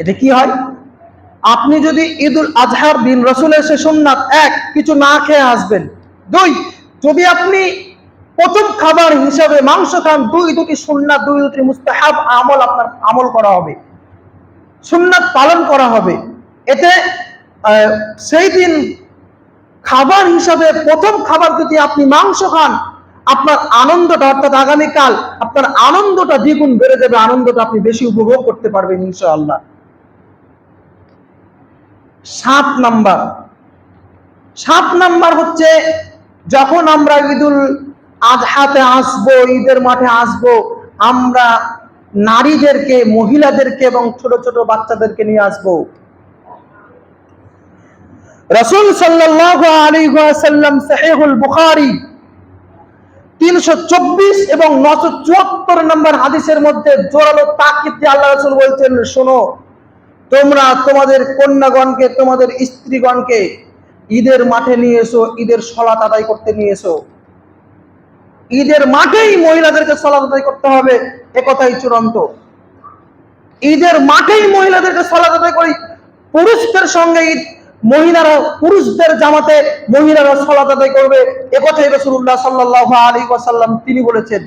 এতে কি হয়? আপনি যদি ঈদুল আজহার দিন রসুলের সে সুন্নাত এক, কিছু না খেয়ে আসবেন দুই, যদি আপনি প্রথম খাবার হিসাবে মাংস খান, দুই দুটি সুন্নাত, দুই দুটি মুস্তাহাব আমল আপনার আমল করা হবে। সুন্নাত পালন করা হবে। এতে সেই দিন খাবার হিসাবে প্রথম খাবার যদি আপনি মাংস খান, আপনার আনন্দটা অর্থাৎ আগামীকাল আপনার আনন্দটা দ্বিগুণ বেড়ে যাবে, আনন্দটা আপনি বেশি উপভোগ করতে পারবেন ইনশাআল্লাহ। সাত নাম্বার। সাত নাম্বার হচ্ছে যখন আমরা ঈদুল আজহাতে আসব, ঈদের মাঠে আসব, আমরা নারীদেরকে, মহিলাদেরকে এবং ছোট ছোট বাচ্চাদেরকে নিয়ে আসব। রসুল আলাইহি ওয়াসাল্লাম সহিহুল তিনশো চব্বিশ এবং নশো চুয়াত্তর নম্বর হাদিসের মধ্যে জোরালো তাকিদ দিয়ে আল্লাহ রসুল বলছেন, শোনো তোমরা তোমাদের কন্যাগণকে, তোমাদের স্ত্রীগণকে ঈদের মাঠে নিয়ে এসো, ঈদের সলাত আদায় করতে নিয়ে এসো। ঈদের মাঠেই মহিলাদেরকে সলাত আদায় করতে হবে, একথাই চূড়ান্ত। ঈদের মাঠেই মহিলাদেরকে সলাত আদায় করি, পুরুষদের সঙ্গে ঈদ, মহিলারা, পুরুষদের জামাতে মহিলারা সলাত আদায় করবে, একথাই রসুল্লাহ সাল্লাহ আলী ওয়াসাল্লাম তিনি বলেছেন।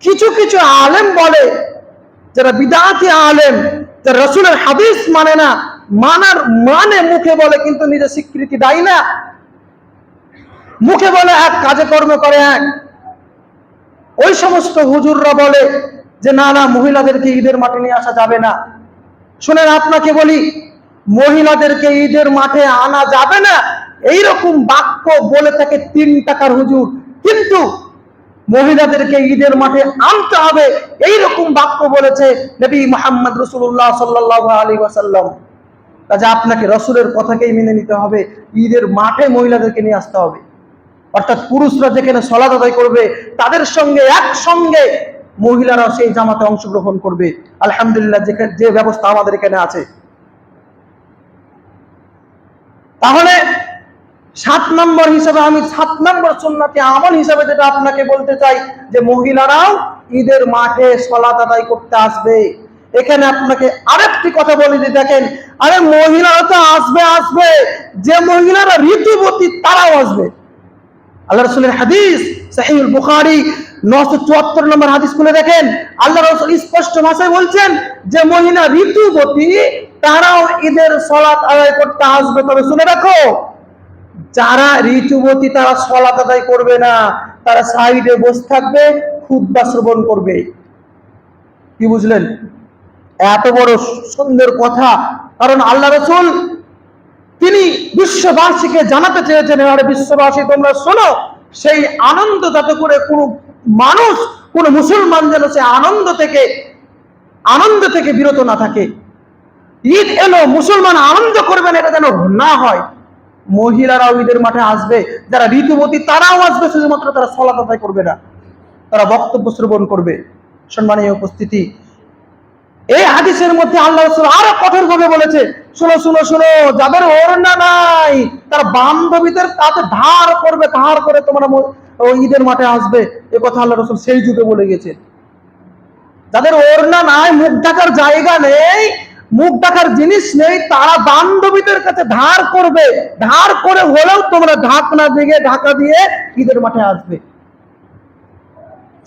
কিছু কিছু আলেম বলে, যারা বিদাতি আলেম, যারা রসুলের হাদিস মানে না, মানার মানে মুখে বলে কিন্তু নিজে স্বীকৃতি দেয় না। মুখে বলে এক, কাজে কর্ম করে এক। ওই সমস্ত হুজুররা বলে যে, না না, মহিলাদেরকে ঈদের মাঠে নিয়ে আসা যাবে না। শুনেন, আপনাকে বলি, মহিলাদেরকে ঈদের মাঠে আনা যাবে না। এইরকম বাক্য বলে থাকে তিন টাকার হুজুর। কিন্তু মহিলাদেরকে ঈদের মাঠে আনতে হবে। এইরকম বাক্য বলেছে নবী মোহাম্মদ রসুল্লাহ সাল্লাহ আলী ওয়াসাল্লাম। কাজে আপনাকে রসুলের কথাকেই মেনে নিতে হবে, ঈদের মাঠে মহিলাদেরকে নিয়ে আসতে হবে। অর্থাৎ পুরুষরা যেখানে সলাদ আদায় করবে, তাদের সঙ্গে একসঙ্গে মহিলারা সেই জামাতে অংশগ্রহণ করবে। আলহামদুলিল্লাহ যেখানে যে ব্যবস্থা আমাদের এখানে আছে। তাহলে সাত নম্বর হিসেবে আমি সাত নম্বর সুন্নাতি আমল হিসাবে যেটা আপনাকে বলতে চাই যে মহিলারাও ঈদের মাঠে সলাত আদায় করতে আসবে। এখানে আপনাকে আরেকটি কথা বলে যে দেখেন, আরে মহিলারা তো আসবে আসবে। যে মহিলারা ঋতুবতী তারাও আসবে। আল্লাহ রসুলের হাদিস সাহিউল বুখারি, নশো চুয়াত্তর নম্বর হাদিস খুলে দেখেন। আল্লাহ রসুল স্পষ্ট ভাষায় বলছেন, যে মহিলা ঋতুবতী তারাও ঈদের সলাত আদায় করতে আসবে। তবে শুনে রাখো যারা ঋতুবতী তারা সলাত করবে না, তারা সাইডে বসে থাকবে, খুদ্া শ্রবণ করবে। কি বুঝলেন? এত বড় সুন্দর কথা। কারণ আল্লাহ রসুল তিনি বিশ্ববাসীকে জানাতে চেয়েছেন আরে বিশ্ববাসী তোমরা শোনো, সেই আনন্দ যাতে করে কোনো মানুষ, কোন মুসলমান যেন সে আনন্দ থেকে আনন্দ থেকে বিরত না থাকে। ঈদ এলো, মুসলমান আনন্দ করবেন এটা যেন না হয়। মহিলারাও ঈদের মাঠে আসবে, যারা ঋতুবতী তারাও আসবে, শুধুমাত্র তারা সলাত আদায় করবে না, তারা বক্তব্য শ্রবণ করবে। সম্মানীয় উপস্থিতি, এই হাদিসের মধ্যে আল্লাহ রসুল আরও কঠোর ভাবে বলেছে, শুনো শুনো শুনো, যাদের ওড়না নাই, তার বান্ধবীদের তাতে ধার করবে, ধার করে তোমরা ঈদের মাঠে আসবে। এ কথা আল্লাহ রসুল সেই যুগে বলে গেছে যাদের ওড়না নাই, মুখ ঢাকার জায়গা নেই মুখ দেখার জিনিস নেই, তারা বান্ধবীদের কাছে ধার করবে। ধার করে হলেও তোমরা ঢাকনা দিয়ে ঢাকা দিয়ে ঈদের মাঠে আসবে।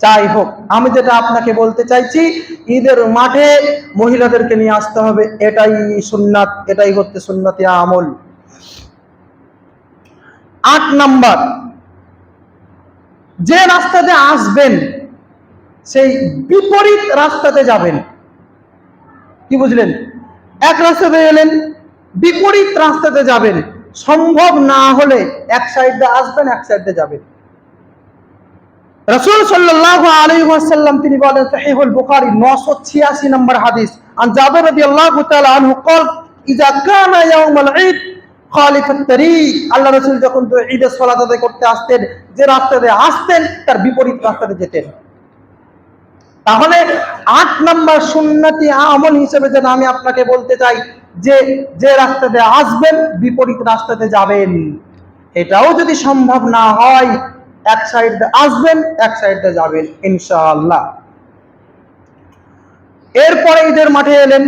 যাই হোক, আমি যেটা আপনাকে বলতে চাইছি, ঈদের মাঠে মহিলাদেরকে নিয়ে আসতে হবে, এটাই সুন্নাত, এটাই হচ্ছে সুন্নাতি আমল। আট নাম্বার, যে রাস্তাতে আসবেন, সেই বিপরীত রাস্তাতে যাবেন। কি বুঝলেন? এক রাস্তাতে এলেন বিপরীত রাস্তাতে যাবেন। সম্ভব না হলে এক সাইড আসবেন, এক সাইড যাবেন। রসুল সাল্লাহ আলী ওয়াসাল্লাম, তিনি বলেন সাহেবুল বুখারি নশো ছিয়াশি নম্বর হাদিস, আন জাবের রবি আল্লাহ আনহু কল ইজা কানা ইয়াউমাল ঈদ আল্লাহ রসুল যখন ঈদের সলাত করতে আসতেন, যে রাস্তাতে আসতেন, তার বিপরীত রাস্তাতে যেতেন। তাহলে আট নম্বর সুন্নতি আমল হিসেবে যেন আমি আপনাকে বলতে চাই যে যে রাস্তাতে আসবেন, বিপরীত রাস্তাতে যাবেন। এটাও যদি সম্ভব না হয়, এক সাইড আসবেন, এক সাইডে যাবেন, ইনশাআল্লাহ। এরপরে ঈদের মাঠে এলেন।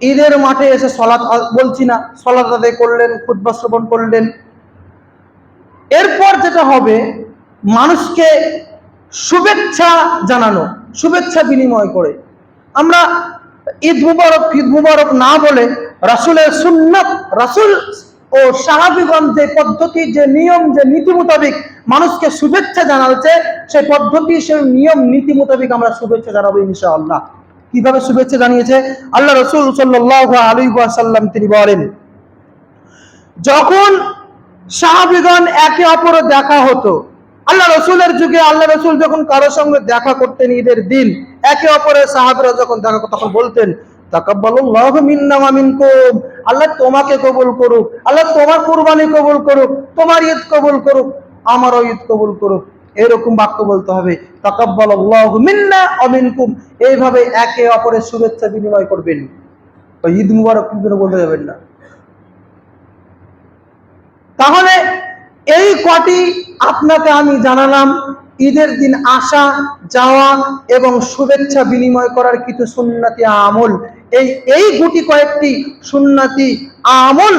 ঈদের মাঠে এসে সলাৎ বলছি না, সলাৎ আদায় করলেন খুদ্া শ্রবণ করলেন। এরপর যেটা হবে, মানুষকে শুভেচ্ছা জানানো। শুভেচ্ছা বিনিময় করে। আমরা ঈদ মুবারক ঈদ মুবারক না বলে রাসুলের সুন্নত, রাসুল ও সাহাবিগণ যে পদ্ধতি, যে নিয়ম, যে নীতি মোতাবিক মানুষকে শুভেচ্ছা জানাচ্ছে সেই পদ্ধতি সেই নিয়ম, নীতি মোতাবিক আমরা শুভেচ্ছা জানাব ইনশাআল্লাহ। কীভাবে শুভেচ্ছা জানিয়েছে? আল্লাহ রসুল সাল্লাহ আলী সাল্লাম তিনি বলেন, যখন সাহাবিগণ একে অপরে দেখা হতো আল্লাহ রসুলের যুগে, আল্লাহ রসুল যখন কারোর সঙ্গে দেখা করতেন ঈদের দিন, একে অপরের সাহাবিরা যখন দেখা তখন বলতেন আল্লাহ তোমাকে কবুল করুক, আল্লাহ তোমার কুরবানি কবুল করুক, তোমার ঈদ কবুল করুক, আমারও ঈদ কবুল করুক। এরকম বাক্য বলতে হবে, তাকাব্বালুল্লাহু মিন্না ওয়া মিনকুম। এইভাবে একে অপরের শুভেচ্ছা বিনিময় করবেন। ঈদ মুবারক বলতে যাবেন না। তাহলে কটি আপনাকে আমি জানালাম? ঈদের দিন আসা, যাওয়া এবং শুভেচ্ছা বিনিময় করার কিছু সুন্নাতি আমল। এই এই গুটি কয়েকটি সুন্নাতি আমল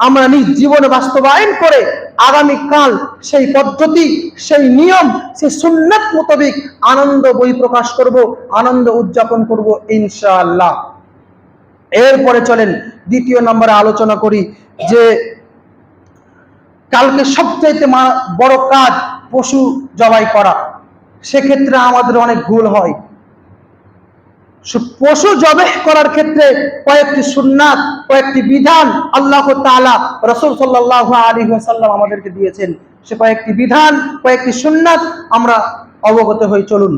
আমরা নিজ জীবনে বাস্তবায়ন করে আগামীকাল সেই পদ্ধতি, সেই নিয়ম, সেই সুন্নাত মোতাবিক আনন্দ বই প্রকাশ করব, আনন্দ উদযাপন করব ইনশাআল্লাহ। এরপরে চলেন, দ্বিতীয় নম্বরে আলোচনা করি যে কালকে সবচাইতে বড় কাজ পশু জবাই করা। সেক্ষেত্রে আমাদের অনেক ভুল হয়। পশু জবাই করার ক্ষেত্রে কয়েকটি সুন্নাত, কয়েকটি বিধান আল্লাহ তাআলা, রসুল সাল্লাহ আলী সাল্লাম আমাদেরকে দিয়েছেন। সে কয়েকটি বিধান, কয়েকটি সুন্নাত আমরা অবগত হয়ে চলুন।